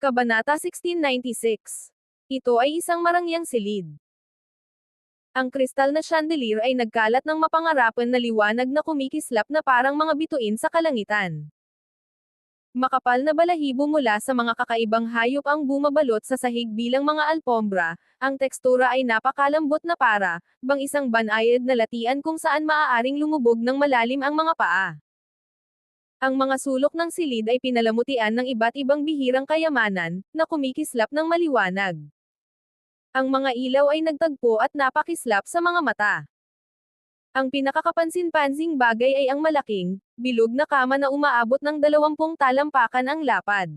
Kabanata 1696. Ito ay isang marangyang silid. Ang kristal na chandelier ay nagkalat ng mapangarapan na liwanag na kumikislap na parang mga bituin sa kalangitan. Makapal na balahibo mula sa mga kakaibang hayop ang bumabalot sa sahig bilang mga alpombra, ang tekstura ay napakalambot na para, bang isang banayad na latian kung saan maaaring lumubog ng malalim ang mga paa. Ang mga sulok ng silid ay pinalamutian ng iba't ibang bihirang kayamanan, na kumikislap ng maliwanag. Ang mga ilaw ay nagtagpo at napakislap sa mga mata. Ang pinakakapansin-pansing bagay ay ang malaking, bilog na kama na umaabot ng dalawampung talampakan ang lapad.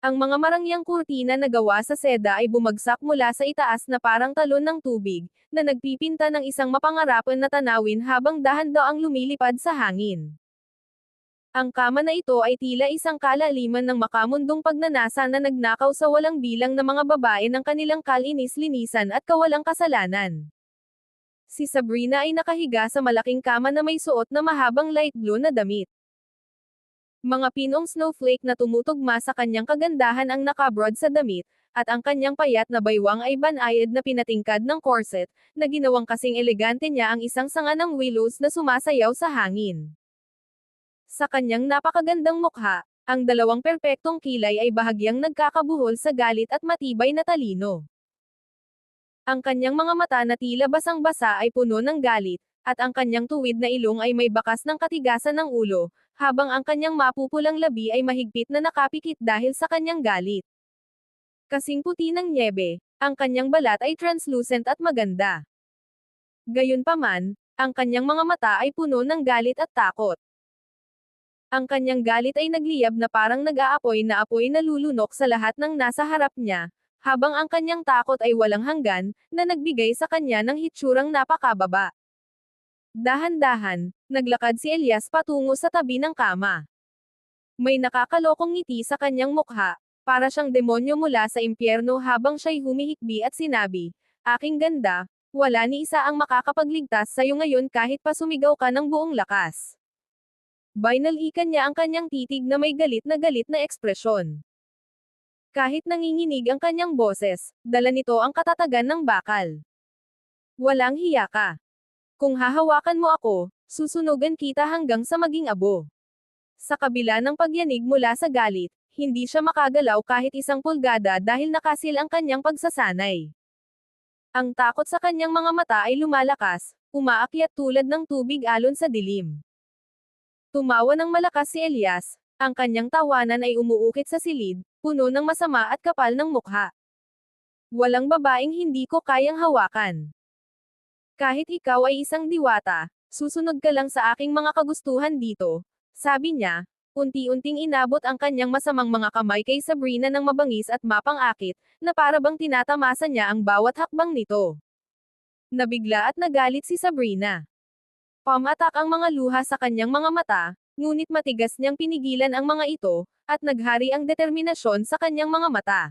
Ang mga marangyang kurtina na gawa sa seda ay bumagsak mula sa itaas na parang talon ng tubig, na nagpipinta ng isang mapangarapan na tanawin habang dahan-daang lumilipad sa hangin. Ang kama na ito ay tila isang kalaliman ng makamundong pagnanasa na nagnakaw sa walang bilang na mga babae ng kanilang kalinis-linisan at kawalang kasalanan. Si Sabrina ay nakahiga sa malaking kama na may suot na mahabang light blue na damit. Mga pinong snowflake na tumutugma sa kanyang kagandahan ang nakabrod sa damit, at ang kanyang payat na baywang ay banayad na pinatingkad ng corset, na ginawang kasing elegante niya ang isang sanga ng willows na sumasayaw sa hangin. Sa kanyang napakagandang mukha, ang dalawang perpektong kilay ay bahagyang nagkakabuhol sa galit at matibay na talino. Ang kanyang mga mata na tila basang-basa ay puno ng galit, at ang kanyang tuwid na ilong ay may bakas ng katigasan ng ulo, habang ang kanyang mapupulang labi ay mahigpit na nakapikit dahil sa kanyang galit. Kasing puti ng nyebe, ang kanyang balat ay translucent at maganda. Gayunpaman, ang kanyang mga mata ay puno ng galit at takot. Ang kanyang galit ay nagliyab na parang nag-aapoy na apoy na lulunok sa lahat ng nasa harap niya, habang ang kanyang takot ay walang hanggan, na nagbigay sa kanya ng hitsurang napakababa. Dahan-dahan, naglakad si Elias patungo sa tabi ng kama. May nakakalokong ngiti sa kanyang mukha, para siyang demonyo mula sa impyerno habang siya'y humihikbi at sinabi, Aking ganda, wala ni isa ang makakapagligtas sa'yo ngayon kahit pa sumigaw ka ng buong lakas. Binalikan niya ang kanyang titig na may galit na galit na ekspresyon. Kahit nanginginig ang kanyang boses, dala nito ang katatagan ng bakal. Walang hiya ka. Kung hahawakan mo ako, susunugan kita hanggang sa maging abo. Sa kabila ng pagyanig mula sa galit, hindi siya makagalaw kahit isang pulgada dahil nakasil ang kanyang pagsasanay. Ang takot sa kanyang mga mata ay lumalakas, umaakyat tulad ng tubig alon sa dilim. Tumawa ng malakas si Elias, ang kanyang tawanan ay umuukit sa silid, puno ng masama at kapal ng mukha. Walang babaeng hindi ko kayang hawakan. Kahit ikaw ay isang diwata, susunod ka lang sa aking mga kagustuhan dito, sabi niya, unti-unting inabot ang kanyang masamang mga kamay kay Sabrina ng mabangis at mapang-akit, na parabang tinatamasa niya ang bawat hakbang nito. Nabigla at nagalit si Sabrina. Pamatak ang mga luha sa kanyang mga mata, ngunit matigas niyang pinigilan ang mga ito, at naghari ang determinasyon sa kanyang mga mata.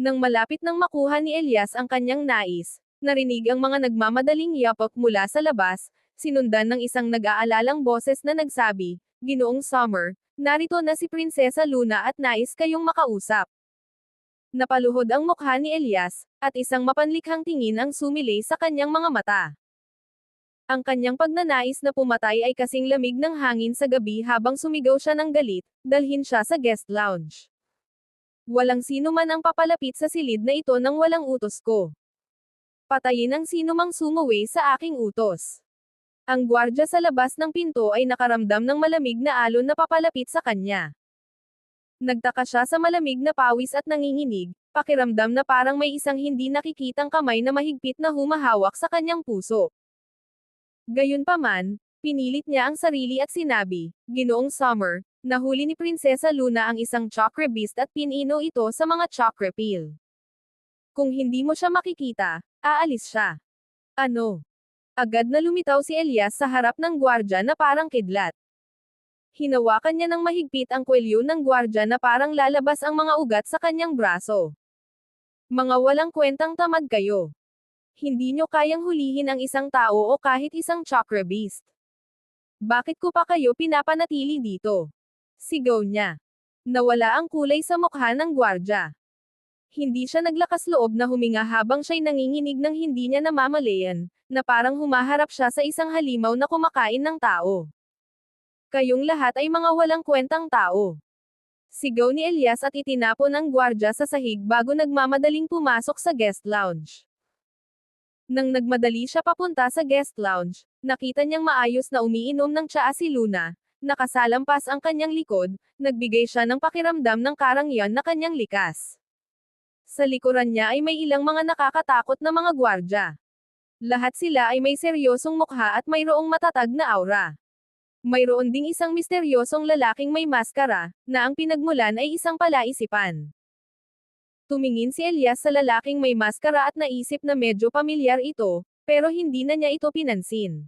Nang malapit nang makuha ni Elias ang kanyang nais, narinig ang mga nagmamadaling yapak mula sa labas, sinundan ng isang nag-aalalang boses na nagsabi, Ginoong Summer, narito na si Prinsesa Luna at nais kayong makausap. Napaluhod ang mukha ni Elias, at isang mapanlikhang tingin ang sumilay sa kanyang mga mata. Ang kanyang pagnanais na pumatay ay kasing lamig ng hangin sa gabi habang sumigaw siya ng galit, dalhin siya sa guest lounge. Walang sino man ang papalapit sa silid na ito nang walang utos ko. Patayin ang sino mang sumuwi sa aking utos. Ang gwardya sa labas ng pinto ay nakaramdam ng malamig na alon na papalapit sa kanya. Nagtaka siya sa malamig na pawis at nanginginig, pakiramdam na parang may isang hindi nakikitang kamay na mahigpit na humahawak sa kanyang puso. Gayunpaman, pinilit niya ang sarili at sinabi, Ginoong Summer, nahuli ni Prinsesa Luna ang isang chakra beast at pinino ito sa mga chakra peel. Kung hindi mo siya makikita, aalis siya. Ano? Agad na lumitaw si Elias sa harap ng gwardya na parang kidlat. Hinawakan niya ng mahigpit ang kwelyo ng gwardya na parang lalabas ang mga ugat sa kanyang braso. Mga walang kwentang tamad kayo hindi nyo kayang hulihin ang isang tao o kahit isang chakra beast. Bakit ko pa kayo pinapanatili dito? Sigaw niya. Nawala ang kulay sa mukha ng gwardya. Hindi siya naglakas loob na huminga habang siya'y nanginginig ng hindi niya namamalayan, na parang humaharap siya sa isang halimaw na kumakain ng tao. Kayong lahat ay mga walang kwentang tao. Sigaw ni Elias at itinapon ang gwardya sa sahig bago nagmamadaling pumasok sa guest lounge. Nang nagmadali siya papunta sa guest lounge, nakita niyang maayos na umiinom ng tsaa si Luna, nakasalampas ang kanyang likod, nagbigay siya ng pakiramdam ng karangyan na kanyang likas. Sa likuran niya ay may ilang mga nakakatakot na mga gwardya. Lahat sila ay may seryosong mukha at mayroong matatag na aura. Mayroon ding isang misteryosong lalaking may maskara, na ang pinagmulan ay isang palaisipan. Tumingin si Elias sa lalaking may maskara at naisip na medyo pamilyar ito, pero hindi na niya ito pinansin.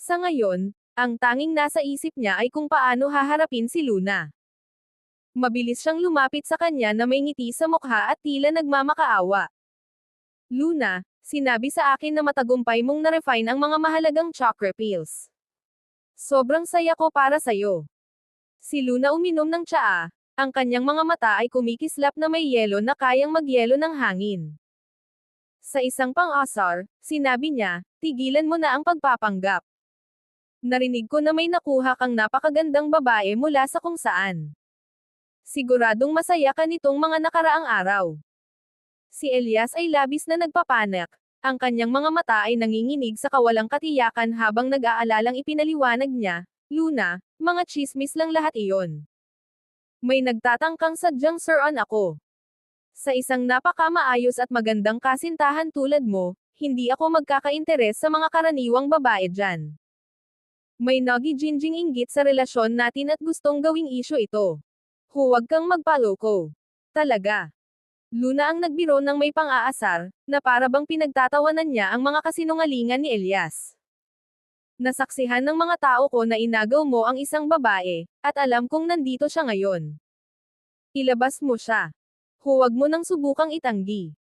Sa ngayon, ang tanging nasa isip niya ay kung paano haharapin si Luna. Mabilis siyang lumapit sa kanya na may ngiti sa mukha at tila nagmamakaawa. Luna, sinabi sa akin na matagumpay mong na-refine ang mga mahalagang chakra pills. Sobrang saya ko para sa'yo. Si Luna uminom ng tsaa, ang kanyang mga mata ay kumikislap na may yelo na kayang magyelo ng hangin. Sa isang pang-asar, sinabi niya, tigilan mo na ang pagpapanggap. Narinig ko na may nakuha kang napakagandang babae mula sa kung saan. Siguradong masaya ka nitong mga nakaraang araw. Si Elias ay labis na nagpapanak, ang kanyang mga mata ay nanginginig sa kawalang katiyakan habang nag-aalalang ipinaliwanag niya, Luna, mga chismis lang lahat iyon. May nagtatangkang sadyang sir-on ako. Sa isang napakamaayos at magandang kasintahan tulad mo, hindi ako magkakainteres sa mga karaniwang babae dyan. May nagi-jinjing inggit sa relasyon natin at gustong gawing isyo ito. Huwag kang magpaloko. Talaga. Luna ang nagbiro ng may pang-aasar, na para bang pinagtatawanan niya ang mga kasinungalingan ni Elias. Nasaksihan ng mga tao ko na inagaw mo ang isang babae, at alam kong nandito siya ngayon. Ilabas mo siya. Huwag mo nang subukang itanggi.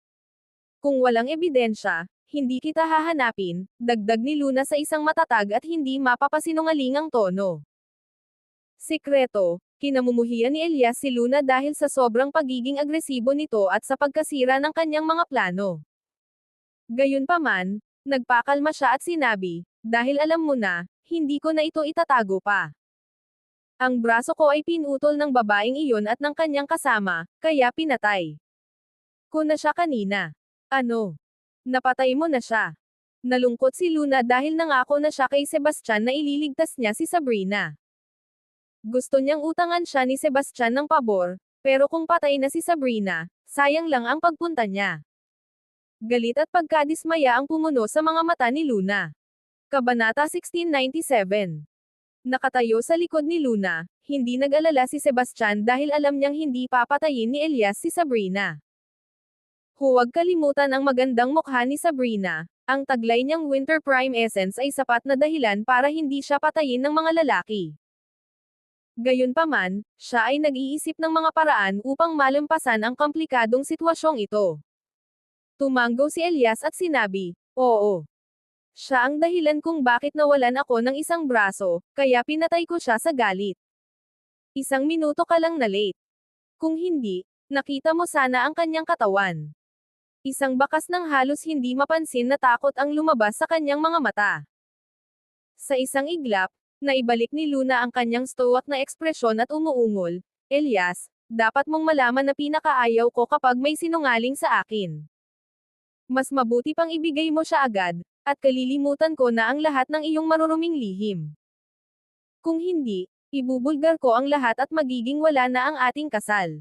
Kung walang ebidensya, hindi kita hahanapin, dagdag ni Luna sa isang matatag at hindi mapapasinungalingang tono. Sikreto, kinamumuhian ni Elias si Luna dahil sa sobrang pagiging agresibo nito at sa pagkasira ng kanyang mga plano. Gayunpaman, nagpakalma siya at sinabi, dahil alam mo na, hindi ko na ito itatago pa. Ang braso ko ay pinutol ng babaeng iyon at ng kanyang kasama, kaya pinatay. Ko na siya kanina. Ano? Napatay mo na siya. Nalungkot si Luna dahil nangako na siya kay Sebastian na ililigtas niya si Sabrina. Gusto niyang utangan siya ni Sebastian ng pabor, pero kung patay na si Sabrina, sayang lang ang pagpunta niya. Galit at pagkadismaya ang pumuno sa mga mata ni Luna. Kabanata 1697 Nakatayo sa likod ni Luna, hindi nag-alala si Sebastian dahil alam niyang hindi papatayin ni Elias si Sabrina. Huwag kalimutan ang magandang mukha ni Sabrina, ang taglay niyang Winter Prime Essence ay sapat na dahilan para hindi siya patayin ng mga lalaki. Gayunpaman, siya ay nag-iisip ng mga paraan upang malampasan ang komplikadong sitwasyong ito. Tumango si Elias at sinabi, Oo. Siya ang dahilan kung bakit nawalan ako ng isang braso, kaya pinatay ko siya sa galit. Isang minuto ka lang na late. Kung hindi, nakita mo sana ang kanyang katawan. Isang bakas ng halos hindi mapansin na takot ang lumabas sa kanyang mga mata. Sa isang iglap, Naibalik ni Luna ang kanyang stoic na ekspresyon at umuungol, Elias, dapat mong malaman na pinakaayaw ko kapag may sinungaling sa akin. Mas mabuti pang ibigay mo siya agad, at kalilimutan ko na ang lahat ng iyong maruruming lihim. Kung hindi, ibubulgar ko ang lahat at magiging wala na ang ating kasal.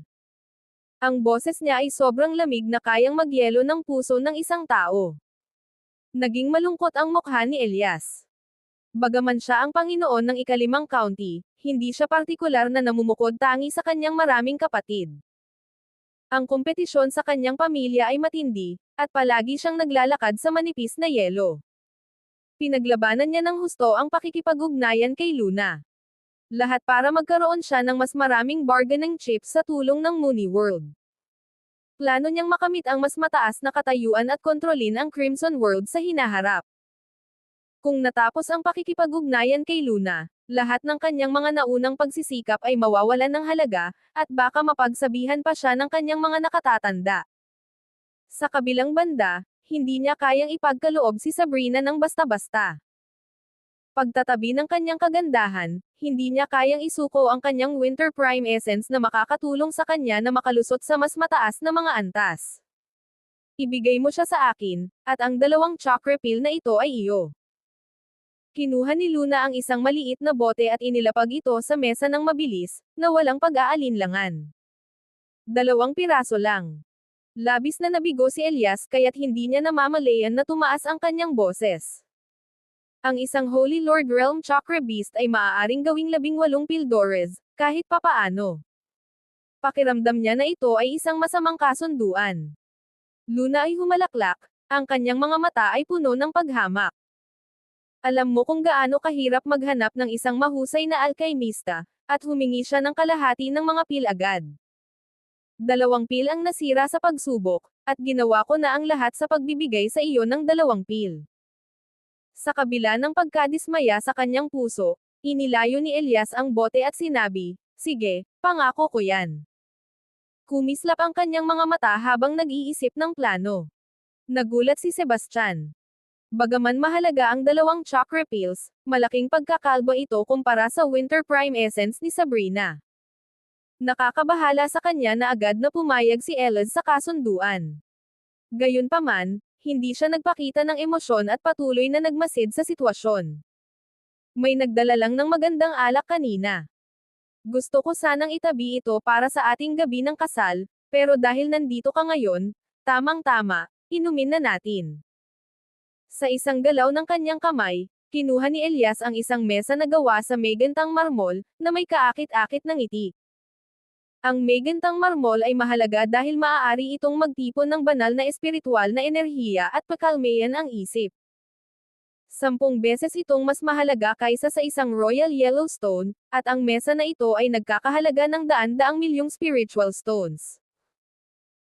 Ang boses niya ay sobrang lamig na kayang magyelo ng puso ng isang tao. Naging malungkot ang mukha ni Elias. Bagaman siya ang Panginoon ng ikalimang county, hindi siya partikular na namumukod tangi sa kanyang maraming kapatid. Ang kompetisyon sa kanyang pamilya ay matindi, at palagi siyang naglalakad sa manipis na yelo. Pinaglabanan niya ng husto ang pakikipag-ugnayan kay Luna. Lahat para magkaroon siya ng mas maraming bargaining chips sa tulong ng Mooney World. Plano niyang makamit ang mas mataas na katayuan at kontrolin ang Crimson World sa hinaharap. Kung natapos ang pakikipag-ugnayan kay Luna, Lahat ng kanyang mga naunang pagsisikap ay mawawalan ng halaga, at baka mapagsabihan pa siya ng kanyang mga nakatatanda. Sa kabilang banda, hindi niya kayang ipagkaloob si Sabrina ng basta-basta. Pagtatabi ng kanyang kagandahan, hindi niya kayang isuko ang kanyang Winter Prime Essence na makakatulong sa kanya na makalusot sa mas mataas na mga antas. Ibigay mo siya sa akin, at ang dalawang chakra pill na ito ay iyo. Kinuha ni Luna ang isang maliit na bote at inilapag ito sa mesa ng mabilis, na walang pag-aalinlangan. Dalawang piraso lang. Labis na nabigo si Elias kaya't hindi niya namamalayan na tumaas ang kanyang boses. Ang isang Holy Lord Realm Chakra Beast ay maaaring gawing labing walong Pildores, kahit papaano. Pakiramdam niya na ito ay isang masamang kasunduan. Luna ay humalaklak, ang kanyang mga mata ay puno ng paghamak. Alam mo kung gaano kahirap maghanap ng isang mahusay na alkaimista, at humingi siya ng kalahati ng mga pil agad. Dalawang pil ang nasira sa pagsubok, at ginawa ko na ang lahat sa pagbibigay sa iyo ng dalawang pil. Sa kabila ng pagkadismaya sa kanyang puso, inilayo ni Elias ang bote at sinabi, Sige, pangako ko yan. Kumislap ang kanyang mga mata habang nag-iisip ng plano. Nagulat si Sebastian. Bagaman mahalaga ang dalawang chakra pills, malaking pagkakalbo ito kumpara sa Winter Prime Essence ni Sabrina. Nakakabahala sa kanya na agad na pumayag si Elad sa kasunduan. Gayunpaman, hindi siya nagpakita ng emosyon at patuloy na nagmasid sa sitwasyon. May nagdala lang ng magandang alak kanina. Gusto ko sanang itabi ito para sa ating gabi ng kasal, pero dahil nandito ka ngayon, tamang-tama, inumin na natin. Sa isang galaw ng kanyang kamay, kinuha ni Elias ang isang mesa na gawa sa megantang marmol, na may kaakit-akit ng itik. Ang megantang marmol ay mahalaga dahil maaari itong magtipon ng banal na espiritual na enerhiya at pakalmayan ang isip. Sampung beses itong mas mahalaga kaysa sa isang Royal Yellowstone, at ang mesa na ito ay nagkakahalaga ng daan-daang milyong spiritual stones.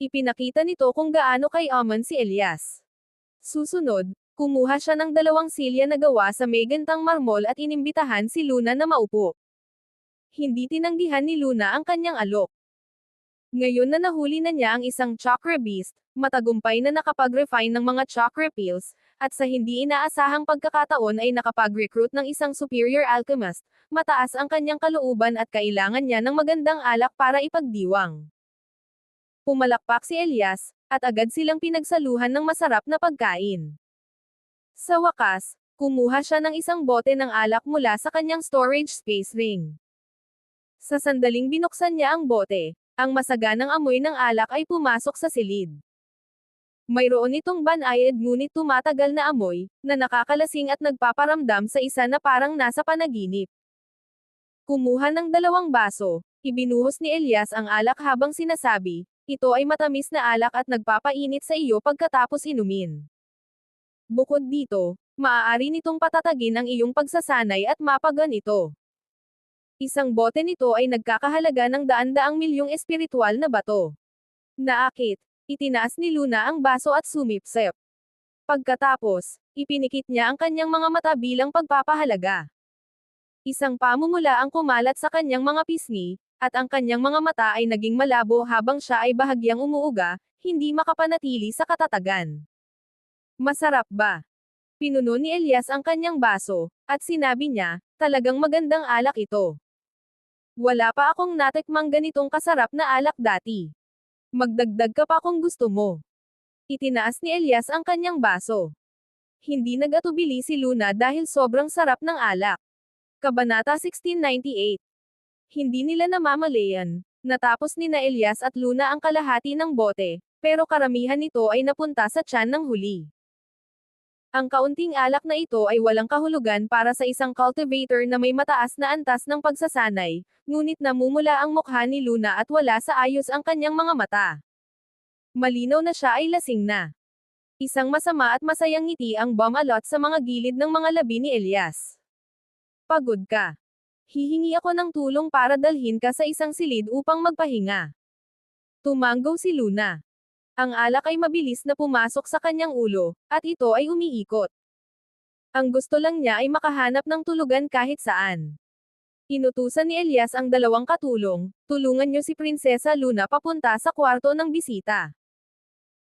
Ipinakita nito kung gaano kay Aman si Elias. Susunod, kumuha siya ng dalawang silya na gawa sa megantang marmol at inimbitahan si Luna na maupo hindi tinanggihan ni Luna ang kanyang alok. Ngayon na nahuli na niya ang isang chakra beast, matagumpay na nakapag-refine ng mga chakra pills, at sa hindi inaasahang pagkakataon ay nakapag-recruit ng isang superior alchemist, mataas ang kanyang kalooban at kailangan niya ng magandang alak para ipagdiwang. Pumalakpak si Elias, at agad silang pinagsaluhan ng masarap na pagkain. Sa wakas, kumuha siya ng isang bote ng alak mula sa kanyang storage space ring. Sa sandaling binuksan niya ang bote, ang masaganang amoy ng alak ay pumasok sa silid. Mayroon itong banayad ngunit tumatagal na amoy, na nakakalasing at nagpaparamdam sa isa na parang nasa panaginip. Kumuha ng dalawang baso, ibinuhos ni Elias ang alak habang sinasabi, ito ay matamis na alak at nagpapainit sa iyo pagkatapos inumin. Bukod dito, maaari nitong patatagin ang iyong pagsasanay at mapagan ito. Isang bote nito ay nagkakahalaga ng daan-daang milyong espiritual na bato. Naakit, itinaas ni Luna ang baso at sumipsep. Pagkatapos, ipinikit niya ang kanyang mga mata bilang pagpapahalaga. Isang pamumula ang kumalat sa kanyang mga pisngi, at ang kanyang mga mata ay naging malabo habang siya ay bahagyang umuuga, hindi makapanatili sa katatagan. Masarap ba? Pinuno ni Elias ang kanyang baso, at sinabi niya, talagang magandang alak ito. Wala pa akong natikmang ganitong kasarap na alak dati. Magdagdag ka pa kung gusto mo. Itinaas ni Elias ang kanyang baso. Hindi nagatubili si Luna dahil sobrang sarap ng alak. Kabanata 1698 Hindi nila namamalayan, natapos ni na Elias at Luna ang kalahati ng bote, pero karamihan nito ay napunta sa tiyan ng huli. Ang kaunting alak na ito ay walang kahulugan para sa isang cultivator na may mataas na antas ng pagsasanay, ngunit namumula ang mukha ni Luna at wala sa ayos ang kanyang mga mata. Malinaw na siya ay lasing na. Isang masama at masayang ngiti ang bumalot sa mga gilid ng mga labi ni Elias. Pagod ka. Hihingi ako ng tulong para dalhin ka sa isang silid upang magpahinga. Tumanggaw si Luna. Ang alak ay mabilis na pumasok sa kanyang ulo, at ito ay umiikot. Ang gusto lang niya ay makahanap ng tulugan kahit saan. Inutusan ni Elias ang dalawang katulong, tulungan niyo si Prinsesa Luna papunta sa kwarto ng bisita.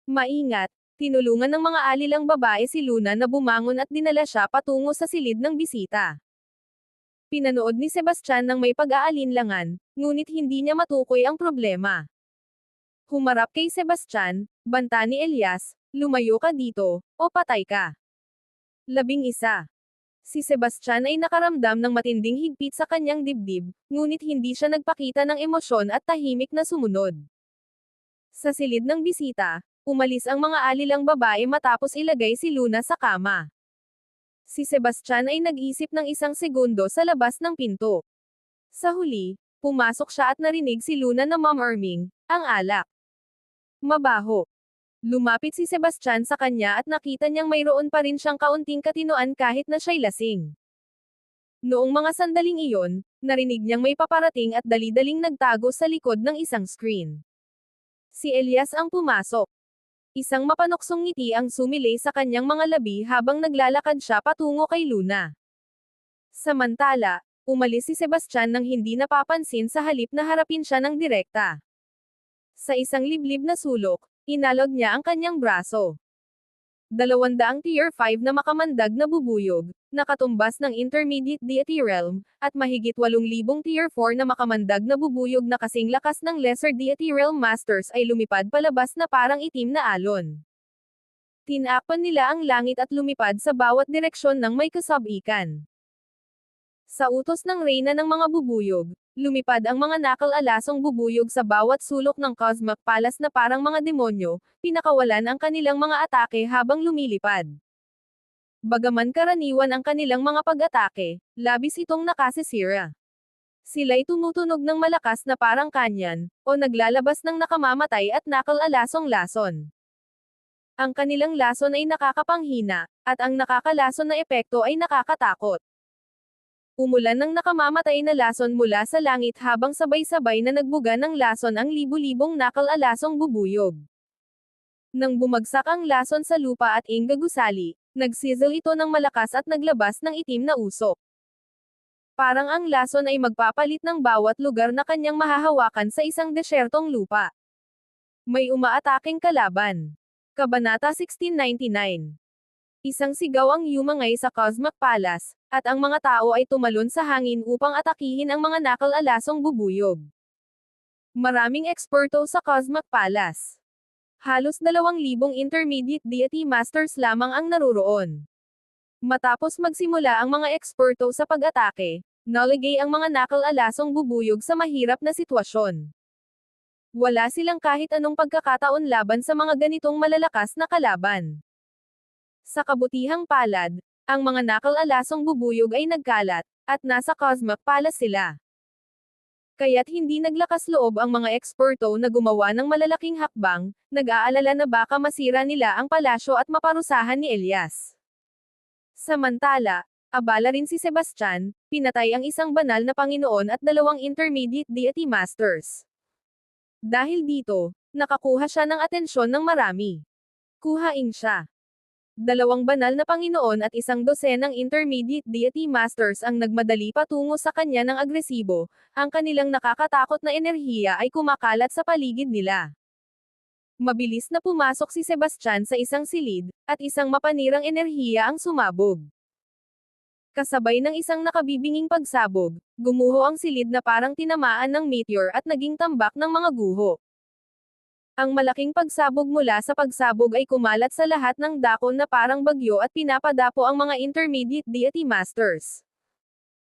Maingat, tinulungan ng mga alilang babae si Luna na bumangon at dinala siya patungo sa silid ng bisita. Pinanood ni Sebastian ng may pag-aalinlangan, ngunit hindi niya matukoy ang problema. Humarap kay Sebastian, banta ni Elias, lumayo ka dito, o patay ka. Labing isa. Si Sebastian ay nakaramdam ng matinding higpit sa kanyang dibdib, ngunit hindi siya nagpakita ng emosyon at tahimik na sumunod. Sa silid ng bisita, umalis ang mga alilang babae matapos ilagay si Luna sa kama. Si Sebastian ay nag-isip ng isang segundo sa labas ng pinto. Sa huli, pumasok siya at narinig si Luna na mamarming, ang alak. Mabaho. Lumapit si Sebastian sa kanya at nakita niyang mayroon pa rin siyang kaunting katinoan kahit na siya'y lasing. Noong mga sandaling iyon, narinig niyang may paparating at dali-daling nagtago sa likod ng isang screen. Si Elias ang pumasok. Isang mapanoksong ngiti ang sumilay sa kanyang mga labi habang naglalakad siya patungo kay Luna. Samantala, umalis si Sebastian nang hindi napapansin sa halip na harapin siya ng direkta. Sa isang liblib na sulok, Inalog niya ang kanyang braso. Dalawandaang Tier 5 na makamandag na bubuyog, nakatumbas ng Intermediate Deity Realm, at mahigit 8,000 Tier 4 na makamandag na bubuyog na kasing lakas ng Lesser Deity Realm Masters ay lumipad palabas na parang itim na alon. Tinapan nila ang langit at lumipad sa bawat direksyon ng may kasabikan. Sa utos ng reyna ng mga bubuyog, lumipad ang mga nakal-alasong bubuyog sa bawat sulok ng Cosmic Palace na parang mga demonyo, pinakawalan ang kanilang mga atake habang lumilipad. Bagaman karaniwan ang kanilang mga pag-atake, labis itong nakasisira. Sila'y tumutunog ng malakas na parang kanyan, o naglalabas ng nakamamatay at nakal-alasong lason. Ang kanilang lason ay nakakapanghina, at ang nakakalason na epekto ay nakakatakot. Umulan ng nakamamatay na lason mula sa langit habang sabay-sabay na nagbuga ng lason ang libu-libong nakal-alasong bubuyog. Nang bumagsak ang lason sa lupa at inga gusali, nagsizzle ito ng malakas at naglabas ng itim na usok. Parang ang lason ay magpapalit ng bawat lugar na kanyang mahahawakan sa isang desyertong lupa. May umaataking kalaban. Kabanata 1699 Isang sigaw ang yumangay sa Cosmic Palace, at ang mga tao ay tumalon sa hangin upang atakihin ang mga nakal-alasong bubuyog. Maraming eksperto sa Cosmic Palace. Halos dalawang libong intermediate deity masters lamang ang naruroon. Matapos magsimula ang mga eksperto sa pag-atake, naligay ang mga nakal-alasong bubuyog sa mahirap na sitwasyon. Wala silang kahit anong pagkakataon laban sa mga ganitong malalakas na kalaban. Sa kabutihang palad, ang mga nakal-alasong bubuyog ay nagkalat, at nasa Cosmic Palace sila. Kaya't hindi naglakas loob ang mga eksperto na gumawa ng malalaking hakbang, nag-aalala na baka masira nila ang palasyo at maparusahan ni Elias. Samantala, abala rin si Sebastian, pinatay ang isang banal na Panginoon at dalawang intermediate deity masters. Dahil dito, nakakuha siya ng atensyon ng marami. Kuhain siya. Dalawang banal na Panginoon at isang dosenang intermediate deity masters ang nagmadali patungo sa kanya ng agresibo, ang kanilang nakakatakot na enerhiya ay kumakalat sa paligid nila. Mabilis na pumasok si Sebastian sa isang silid, at isang mapanirang enerhiya ang sumabog. Kasabay ng isang nakabibinging pagsabog, gumuho ang silid na parang tinamaan ng meteor at naging tambak ng mga guho. Ang malaking pagsabog mula sa pagsabog ay kumalat sa lahat ng dakon na parang bagyo at pinapadapo ang mga intermediate deity masters.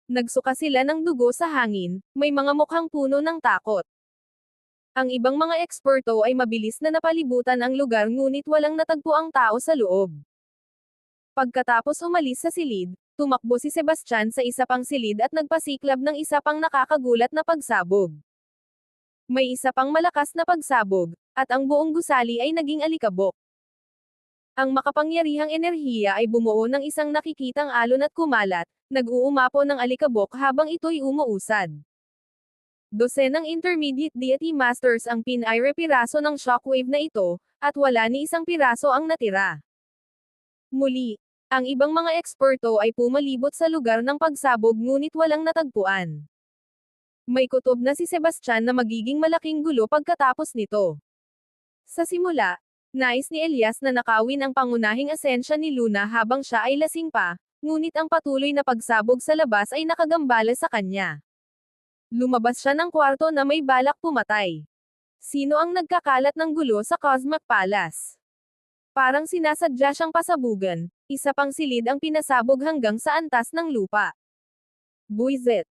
Nagsuka sila ng dugo sa hangin, may mga mukhang puno ng takot. Ang ibang mga eksperto ay mabilis na napalibutan ang lugar ngunit walang natagpo ang tao sa loob. Pagkatapos umalis sa silid, tumakbo si Sebastian sa isa pang silid at nagpasiklab ng isa pang nakakagulat na pagsabog. May isa pang malakas na pagsabog, at ang buong gusali ay naging alikabok. Ang makapangyarihang enerhiya ay bumuo ng isang nakikitang alon at kumalat, nag-uumapo ng alikabok habang ito'y umuusad. Dosenang intermediate deity masters ang pinaire piraso ng shockwave na ito, at wala ni isang piraso ang natira. Muli, ang ibang mga eksperto ay pumalibot sa lugar ng pagsabog ngunit walang natagpuan. May kutob na si Sebastian na magiging malaking gulo pagkatapos nito. Sa simula, nais ni Elias na nakawin ang pangunahing asensya ni Luna habang siya ay lasing pa, ngunit ang patuloy na pagsabog sa labas ay nakagambala sa kanya. Lumabas siya ng kwarto na may balak pumatay. Sino ang nagkakalat ng gulo sa Cosmic Palace? Parang sinasadya siyang pasabugan, isa pang silid ang pinasabog hanggang sa antas ng lupa. Buizet.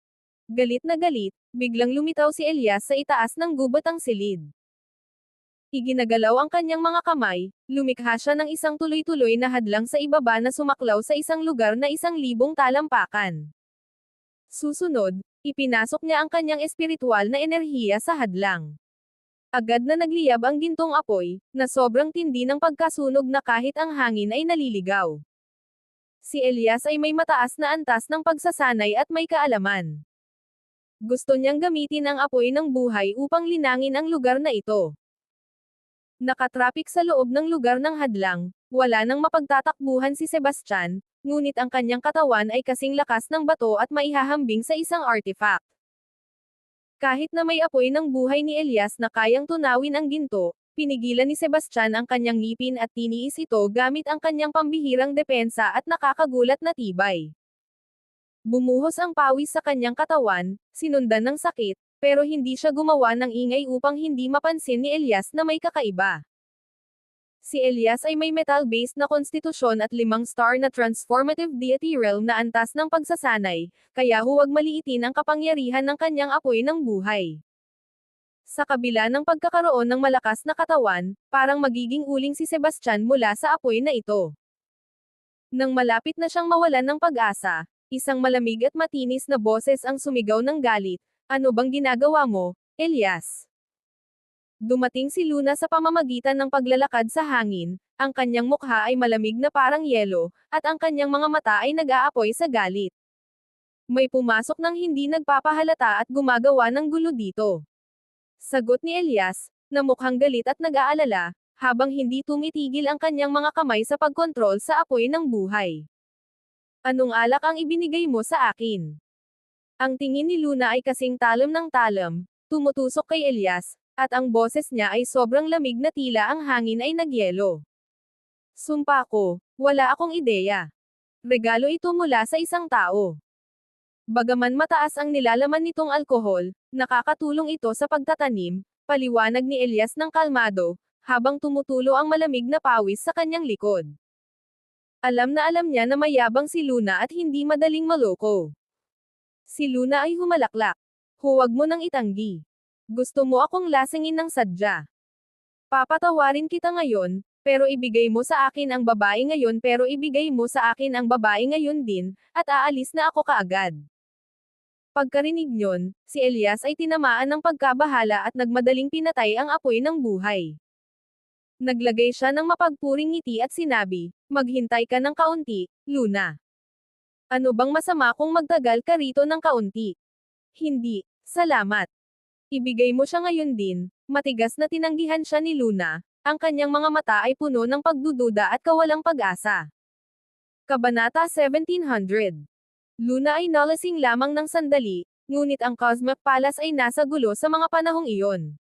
Galit na galit, biglang lumitaw si Elias sa itaas ng gubat ang silid. Iginagalaw ang kanyang mga kamay, lumikha siya ng isang tuloy-tuloy na hadlang sa ibaba na sumaklaw sa isang lugar na isang libong talampakan. Susunod, ipinasok niya ang kanyang espiritual na enerhiya sa hadlang. Agad na nagliyab ang gintong apoy, na sobrang tindi ng pagkasunog na kahit ang hangin ay naliligaw. Si Elias ay may mataas na antas ng pagsasanay at may kaalaman. Gusto niyang gamitin ang apoy ng buhay upang linangin ang lugar na ito. Nakatrapik sa loob ng lugar ng hadlang, wala nang mapagtatakbuhan si Sebastian, ngunit ang kanyang katawan ay kasing lakas ng bato at maihahambing sa isang artifact. Kahit na may apoy ng buhay ni Elias na kayang tunawin ang ginto, pinigilan ni Sebastian ang kanyang ngipin at tiniis ito gamit ang kanyang pambihirang depensa at nakakagulat na tibay. Bumuhos ang pawis sa kanyang katawan, sinundan ng sakit, pero hindi siya gumawa ng ingay upang hindi mapansin ni Elias na may kakaiba. Si Elias ay may metal-based na konstitusyon at limang star na transformative deity realm na antas ng pagsasanay, kaya huwag maliitin ang kapangyarihan ng kanyang apoy ng buhay. Sa kabila ng pagkakaroon ng malakas na katawan, parang magiging uling si Sebastian mula sa apoy na ito. Nang malapit na siyang mawalan ng pag-asa, isang malamig at matinis na boses ang sumigaw ng galit, ano bang ginagawa mo, Elias? Dumating si Luna sa pamamagitan ng paglalakad sa hangin, ang kanyang mukha ay malamig na parang yelo, at ang kanyang mga mata ay nag-aapoy sa galit. May pumasok ng hindi nagpapahalata at gumagawa ng gulo dito. Sagot ni Elias, na mukhang galit at nag-aalala, habang hindi tumitigil ang kanyang mga kamay sa pagkontrol sa apoy ng buhay. Anong alak ang ibinigay mo sa akin? Ang tingin ni Luna ay kasing talam ng talam, tumutusok kay Elias, at ang boses niya ay sobrang lamig na tila ang hangin ay nagyelo. Sumpa ko, wala akong ideya. Regalo ito mula sa isang tao. Bagaman mataas ang nilalaman nitong alkohol, nakakatulong ito sa pagtatanim, paliwanag ni Elias ng kalmado, habang tumutulo ang malamig na pawis sa kanyang likod. Alam na alam niya na mayabang si Luna at hindi madaling maloko. Si Luna ay humalaklak. Huwag mo nang itanggi. Gusto mo akong lasingin ng sadya. Papatawarin kita ngayon, pero ibigay mo sa akin ang babae ngayon pero ibigay mo sa akin ang babae ngayon din, at aalis na ako kaagad. Pagkarinig nyon, si Elias ay tinamaan ng pagkabahala at nagmadaling pinatay ang apoy ng buhay. Naglagay siya ng mapagpuring ngiti at sinabi, maghintay ka ng kaunti, Luna. Ano bang masama kung magtagal ka rito ng kaunti? Hindi, salamat. Ibigay mo siya ngayon din, matigas na tinanggihan siya ni Luna, ang kanyang mga mata ay puno ng pagdududa at kawalang pag-asa. Kabanata 1700 Luna ay nalasing lamang ng sandali, ngunit ang Cosmic Palace ay nasa gulo sa mga panahong iyon.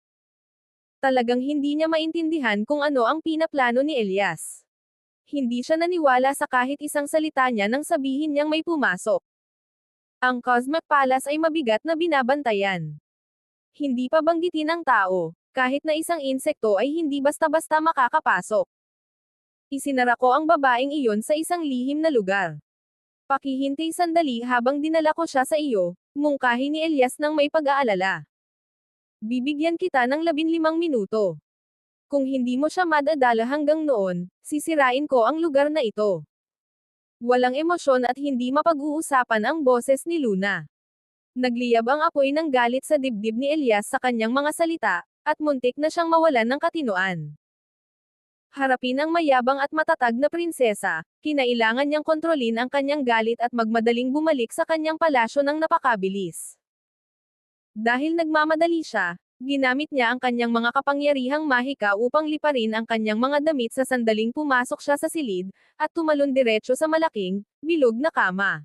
Talagang hindi niya maintindihan kung ano ang pinaplano ni Elias. Hindi siya naniwala sa kahit isang salita niya nang sabihin niyang may pumasok. Ang Cosmic Palace ay mabigat na binabantayan. Hindi pa banggitin ang tao, kahit na isang insekto ay hindi basta-basta makakapasok. Isinara ko ang babaeng iyon sa isang lihim na lugar. Pakihintay sandali habang dinala ko siya sa iyo, mungkahi ni Elias ng may pag-aalala. Bibigyan kita ng labinlimang minuto. Kung hindi mo siya madadala hanggang noon, sisirain ko ang lugar na ito. Walang emosyon at hindi mapag-uusapan ang boses ni Luna. Nagliyab ang apoy ng galit sa dibdib ni Elias sa kanyang mga salita, at muntik na siyang mawalan ng katinuan. Harapin ang mayabang at matatag na prinsesa, kinailangan niyang kontrolin ang kanyang galit at magmadaling bumalik sa kanyang palasyo ng napakabilis. Dahil nagmamadali siya, ginamit niya ang kanyang mga kapangyarihang mahika upang liparin ang kanyang mga damit sa sandaling pumasok siya sa silid, at tumalon diretso sa malaking, bilog na kama.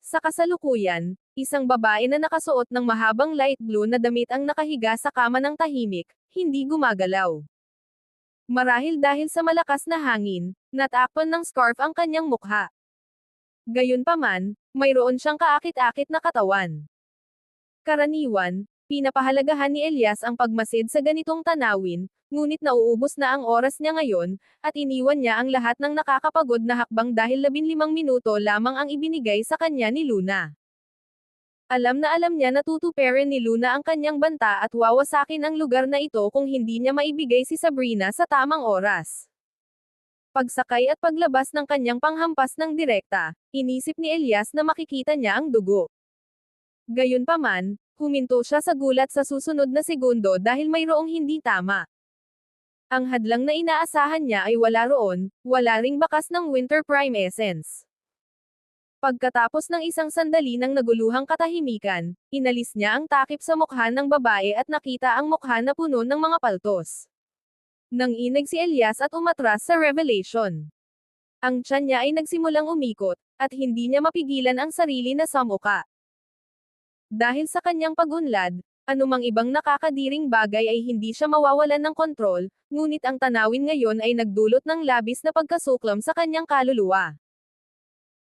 Sa kasalukuyan, Isang babae na nakasuot ng mahabang light blue na damit ang nakahiga sa kama ng tahimik, hindi gumagalaw. Marahil dahil sa malakas na hangin, natakpan ng scarf ang kanyang mukha. Gayunpaman, mayroon siyang kaakit-akit na katawan. Karaniwan, pinapahalagahan ni Elias ang pagmasid sa ganitong tanawin, ngunit nauubos na ang oras niya ngayon, at iniwan niya ang lahat ng nakakapagod na hakbang dahil 15 minuto lamang ang ibinigay sa kanya ni Luna. Alam na alam niya na tutuperin ni Luna ang kanyang banta at wawasakin ang lugar na ito kung hindi niya maibigay si Sabrina sa tamang oras. Pagsakay at paglabas ng kanyang panghampas ng direkta, inisip ni Elias na makikita niya ang dugo. Gayunpaman, huminto siya sa gulat sa susunod na segundo dahil mayroong hindi tama. Ang hadlang na inaasahan niya ay wala roon, wala ring bakas ng Winter Prime Essence. Pagkatapos ng isang sandali ng naguluhang katahimikan, inalis niya ang takip sa mukha ng babae at nakita ang mukha na puno ng mga paltos. Nang inig si Elias at umatras sa revelation. Ang tiyan niya ay nagsimulang umikot, at hindi niya mapigilan ang sarili na samuka. Dahil sa kanyang pagunlad, anumang ibang nakakadiring bagay ay hindi siya mawawalan ng kontrol, ngunit ang tanawin ngayon ay nagdulot ng labis na pagkasuklam sa kanyang kaluluwa.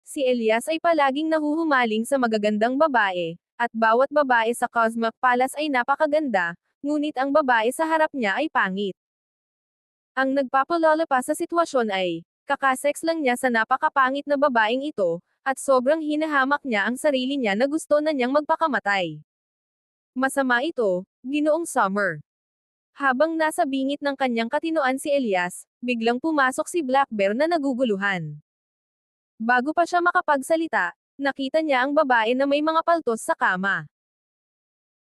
Si Elias ay palaging nahuhumaling sa magagandang babae, at bawat babae sa Cosmic Palace ay napakaganda, ngunit ang babae sa harap niya ay pangit. Ang nagpapalala pa sa sitwasyon ay, kakasex lang niya sa napakapangit na babaeng ito, at sobrang hinahamak niya ang sarili niya na gusto na niyang magpakamatay. Masama ito, ginoong Summer. Habang nasa bingit ng kanyang katinoan si Elias, biglang pumasok si Black Bear na naguguluhan. Bago pa siya makapagsalita, nakita niya ang babae na may mga paltos sa kama.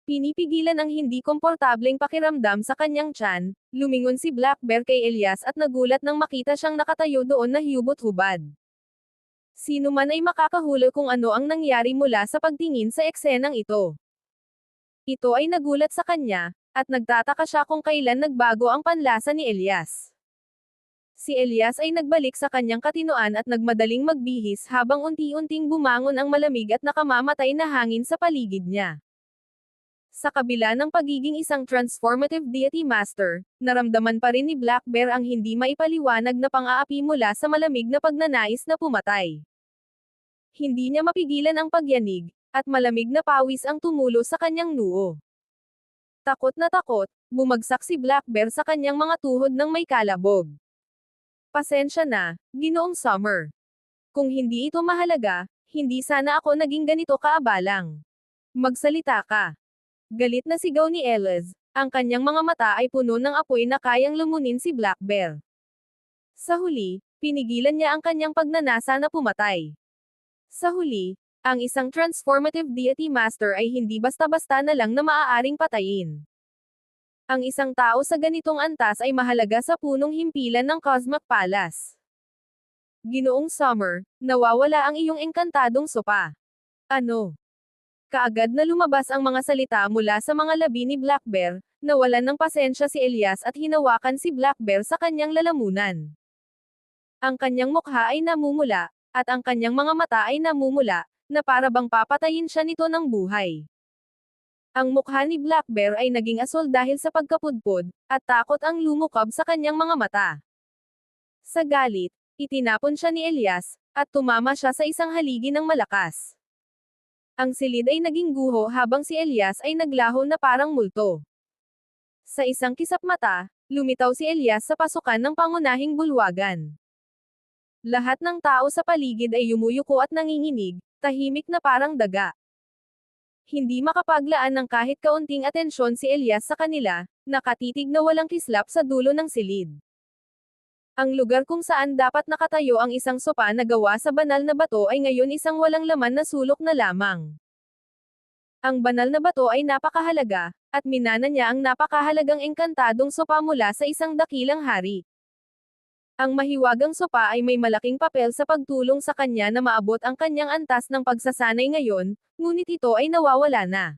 Pinipigilan ang hindi komportableng pakiramdam sa kanyang tiyan, lumingon si Black Bear kay Elias at nagulat nang makita siyang nakatayo doon na hubot-hubad. Sino man ay makakahula kung ano ang nangyari mula sa pagtingin sa eksenang ito. Ito ay nagulat sa kanya, at nagtataka siya kung kailan nagbago ang panlasa ni Elias. Si Elias ay nagbalik sa kanyang katinoan at nagmadaling magbihis habang unti-unting bumangon ang malamig at nakamamatay na hangin sa paligid niya. Sa kabila ng pagiging isang transformative deity master, naramdaman pa rin ni Black Bear ang hindi maipaliwanag na pang-aapi mula sa malamig na pagnanais na pumatay. Hindi niya mapigilan ang pagyanig, at malamig na pawis ang tumulo sa kanyang noo. Takot na takot, bumagsak si Black Bear sa kanyang mga tuhod ng may kalabog. Pasensya na, ginoong Summer. Kung hindi ito mahalaga, hindi sana ako naging ganito kaabalang. Magsalita ka. Galit na sigaw ni Elez, ang kanyang mga mata ay puno ng apoy na kayang lumunin si Black Bear. Sa huli, pinigilan niya ang kanyang pagnanasa na pumatay. Sa huli, ang isang transformative deity master ay hindi basta-basta na lang na maaaring patayin. Ang isang tao sa ganitong antas ay mahalaga sa punong himpilan ng Cosmic Palace. Ginoong Summer, nawawala ang iyong engkantadong sopa. Ano? Kaagad na lumabas ang mga salita mula sa mga labi ni Black Bear, nawalan ng pasensya si Elias at hinawakan si Black Bear sa kanyang lalamunan. Ang kanyang mukha ay namumula, at ang kanyang mga mata ay namumula, na para bang papatayin siya nito ng buhay. Ang mukha ni Black Bear ay naging asol dahil sa pagkapudpod, at takot ang lumukab sa kanyang mga mata. Sa galit, itinapon siya ni Elias, at tumama siya sa isang haligi ng malakas. Ang silid ay naging guho habang si Elias ay naglaho na parang multo. Sa isang kisap mata, lumitaw si Elias sa pasukan ng pangunahing bulwagan. Lahat ng tao sa paligid ay yumuyuko at nanginginig, tahimik na parang daga. Hindi makapaglaan ng kahit kaunting atensyon si Elias sa kanila, nakatitig na walang kislap sa dulo ng silid. Ang lugar kung saan dapat nakatayo ang isang sopa na gawa sa banal na bato ay ngayon isang walang laman na sulok na lamang. Ang banal na bato ay napakahalaga, at minana niya ang napakahalagang engkantadong sopa mula sa isang dakilang hari. Ang mahiwagang sopa ay may malaking papel sa pagtulong sa kanya na maabot ang kanyang antas ng pagsasanay ngayon, ngunit ito ay nawawala na.